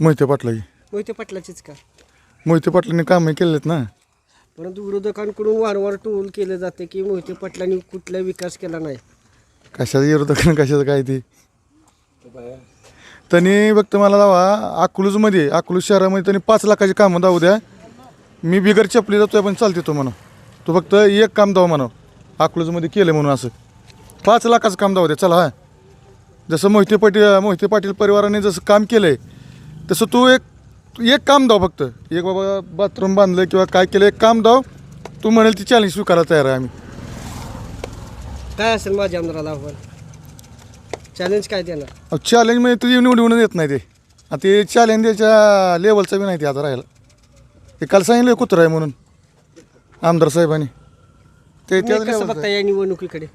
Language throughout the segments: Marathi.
मोहिते पाटलाची मोहिते पाटलाचीच का? मोहिते पाटलांनी कामं केलेत ना? परंतु विरोधकांकडून वारंवार टोल केलं जाते की मोहिते पाटलांनी कुठला विकास केला नाही. कशाचं विरोधक आणि कशाचं काय ते? त्यांनी फक्त मला लावा अकलूजमध्ये अकलूज शहरामध्ये त्यांनी पाच लाखाची कामं दावू द्या. मी बिगर चपली जातोय पण चालते तो म्हणा तो फक्त एक काम दाव म्हणा अकलूजमध्ये केलं म्हणून असं. पाच लाखाचं काम दावू द्या चला हा. जसं मोहिते पाटील मोहिते पाटील परिवाराने जसं काम केलं आहे तसं तू एक एक काम दाव फक्त. एक बाबा बाथरूम बांधलं किंवा काय केलं एक काम दाव. तू म्हणेल ती चॅलेंज स्वीकारायला तयार आहे आम्ही. काय असेल माझ्या आमदाराला आव्हान? चॅलेंज काय देणार? चॅलेंज म्हणजे तुझी निवडून येत नाही ते. आता ते चॅलेंज त्याच्या लेवलचं बी नाही ते आता राहायला ते काल सांगितलं कुत्र आहे म्हणून आमदार साहेबांनी. ते तुम्ही त्या कसं बघता या निवडणुकीकडे?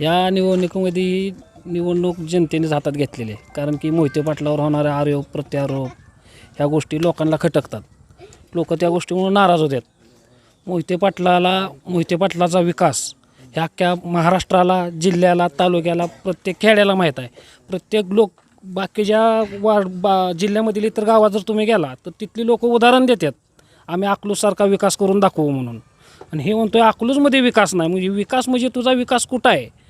या निवडणुकीमध्ये निवडणूक जनतेनेच हातात घेतलेली आहे. कारण की मोहिते पाटलावर होणारे आरोप प्रत्यारोप ह्या गोष्टी लोकांना खटकतात. लोक त्या गोष्टीमुळे नाराज होतात. मोहिते पाटलाला मोहिते पाटलाचा विकास ह्या अख्ख्या महाराष्ट्राला जिल्ह्याला तालुक्याला प्रत्येक खेड्याला माहीत आहे. प्रत्येक लोक बाकीच्या वार्ड बा जिल्ह्यामधील इतर गावात जर तुम्ही गेला तर तिथली लोक उदाहरण देतात. आम्ही अकलूजसारखा विकास करून दाखवू म्हणून. आणि हे म्हणतो आहे अकलूजमध्ये विकास नाही. म्हणजे विकास म्हणजे तुझा विकास कुठं आहे?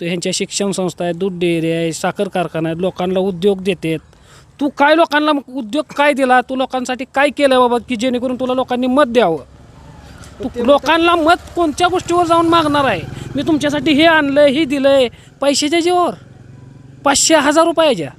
तो ह्यांच्या शिक्षण संस्था आहे दूध डेअरी आहे साखर कारखाना आहे लोकांना उद्योग देतात. तू काय लोकांना उद्योग काय दिला? तू लोकांसाठी काय केलं बाबा की जेणेकरून तुला लोकांनी मत द्यावं? तू लोकांना मत कोणत्या गोष्टीवर जाऊन मागणार आहे? मी तुमच्यासाठी हे आणलं हे दिलंय पैशाच्या जीवावर. पाचशे हजार रुपयाच्या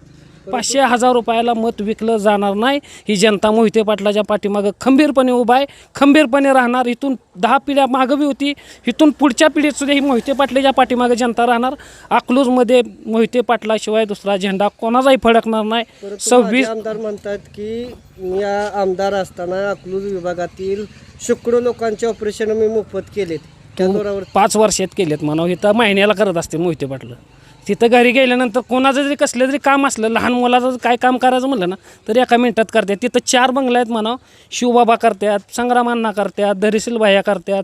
पाचशे हजार रुपयाला मत विकलं जाणार नाही. ही जनता मोहिते पाटलाच्या पाठीमागं खंबीरपणे उभा आहे. खंबीरपणे राहणार इथून दहा पिढ्या मागं बी होती. इथून पुढच्या पिढीत सुद्धा ही मोहिते पाटलाच्या पाठीमागं जनता राहणार. अकलूजमध्ये मोहिते पाटलाशिवाय दुसरा झेंडा कोणाचाही फडकणार नाही. सव्वीस आमदार म्हणतात की मी आ- आमदार असताना अकलूज विभागातील शेकडो लोकांचे ऑपरेशन मी मोफत केलेत. पाच वर्षात केलेत म्हणावं. इथं महिन्याला करत असते मोहिते पाटलं. तिथं घरी गेल्यानंतर कोणाचं जरी कसलं जरी काम असलं लहान मुलाचं जर काय काम करायचं म्हणलं ना तर एका मिनटात करतात. तिथं चार बंगला आहेत म्हणावं. शिवबाबा करतात संग्रामांना करतात धरीशील भाया करतात.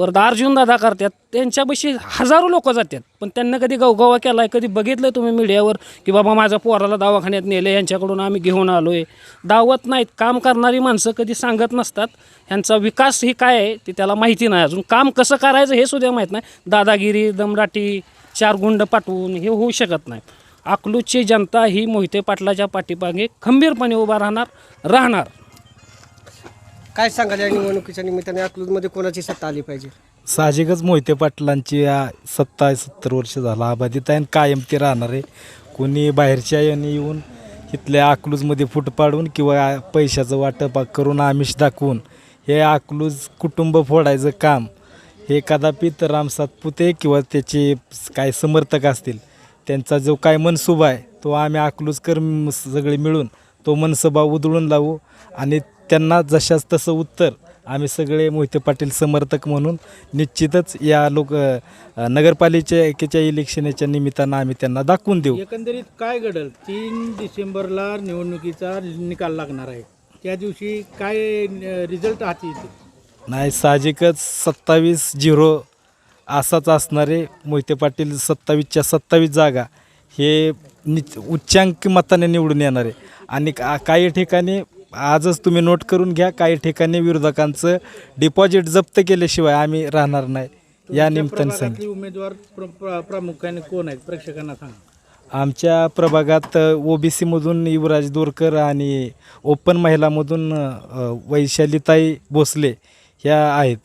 परत अर्जुन दादा करतात त्यांच्यापाशी हजारो लोक जातात. पण त्यांना कधी गवगवा केला आहे कधी बघितलं तुम्ही मीडियावर की बाबा माझ्या पोराला दवाखान्यात नेले यांच्याकडून आम्ही घेऊन आलो आहे दावत नाहीत काम करणारी माणसं कधी सांगत नसतात. ह्यांचा विकास ही काय आहे ते त्याला माहिती नाही अजून. काम कसं करायचं हे सुद्धा माहीत नाही. दादागिरी दमडाटी चार गुंड पाठवून हे होऊ शकत नाही. अकलूजची जनता ही मोहिते पाटलाच्या पाठीमागे खंबीरपणे उभा राहणार राहणार. काय सांगाल या निवडणुकीच्या निमित्ताने? अकलूजमध्ये कोणाची सत्ता आली पाहिजे? साहजिकच मोहिते पाटलांची या सत्ता सत्तर वर्ष झाला अबाधित आहे आणि कायम ती राहणार आहे. कोणी बाहेरच्या याने येऊन इथल्या अकलूजमध्ये फूट पाडून किंवा पैशाचं वाटप करून आमिष दाखवून हे अकलूज कुटुंब फोडायचं काम हे कदापित राम सातपुते किंवा त्याचे काय समर्थक असतील त्यांचा जो काय मनसुबा आहे तो आम्ही अकलूजकर म- सगळे मिळून तो मनसुबा उधळून लावू आणि त्यांना जशाच तसं उत्तर. आम्ही सगळे मोहिते पाटील समर्थक म्हणून निश्चितच या लोक नगरपालिकेच्या इलेक्शनच्या निमित्तानं आम्ही त्यांना दाखवून देऊ. एकंदरीत काय घडल? तीन डिसेंबरला निवडणुकीचा निकाल लागणार आहे. त्या दिवशी काय रिझल्ट हाती येतील? नाही साहजिकच सत्तावीस झिरो असाच असणारे मोहिते पाटील सत्तावीसच्या सत्तावीस जागा हे नि उच्चांकी मताने निवडून येणार आहे. आणि का- काही ठिकाणी आजच तुम्ही नोट करून घ्या काही ठिकाणी विरोधकांचं डिपॉझिट जप्त केल्याशिवाय आम्ही राहणार नाही. या निमित्ताने सांगितलं उमेदवार प्र- प्र- प्रामुख्याने कोण आहेत? प्रेक्षकांना सांगा. आमच्या प्रभागात ओबीसीमधून युवराज दोरकर आणि ओपन महिलामधून अ, वैशालीताई भोसले ह्या आहेत.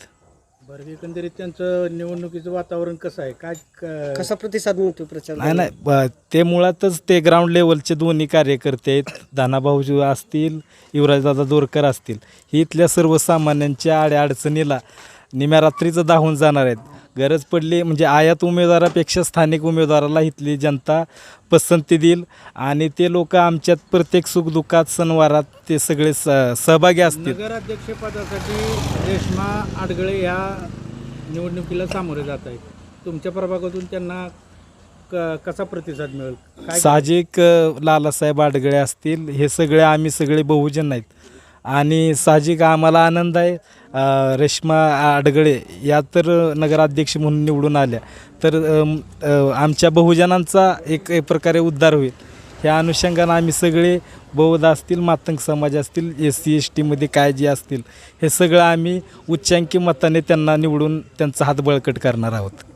बरं एकंदरीत त्यांचं निवडणुकीचं वातावरण कसं आहे? काय क- कसा प्रतिसाद मिळतो प्रचार नाही नाही ब- ते मुळातच ते ग्राउंड लेवलचे दोन्ही कार्यकर्ते आहेत. दानाभाऊ असतील युवराजदादा दोरकर असतील. ही इथल्या सर्वसामान्यांच्या अडचणीला निम्या रात्रीचं दाहून जाणार आहेत. गरज पडली. म्हणजे आयात उमेदवारापेक्षा स्थानिक उमेदवाराला इथली जनता पसंती देईल. आणि ते लोक आमच्यात प्रत्येक सुखदुःखात सणवारात ते सगळे स सहभागी असतील. नगराध्यक्षपदासाठी रेश्मा आडगळे ह्या निवडणुकीला सामोरे जात आहेत. तुमच्या प्रभागातून त्यांना क- कसा प्रतिसाद मिळेल? साहजिक लालासाहेब आडगळे असतील. हे सगळे आम्ही सगळे बहुजन आहेत. आणि साहजिक आम्हाला आनंद आहे. अ, रेश्मा आडगळे या तर नगराध्यक्ष म्हणून निवडून आल्या. तर अम, अ, आमच्या बहुजनांचा एक एक प्रकारे उद्धार होईल. ह्या अनुषंगानं आम्ही सगळे बौद्ध असतील मातंग समाज असतील एस सी एस टीमध्ये काय जे असतील हे सगळं आम्ही उच्चांकी मताने त्यांना निवडून त्यांचा हात बळकट करणार आहोत.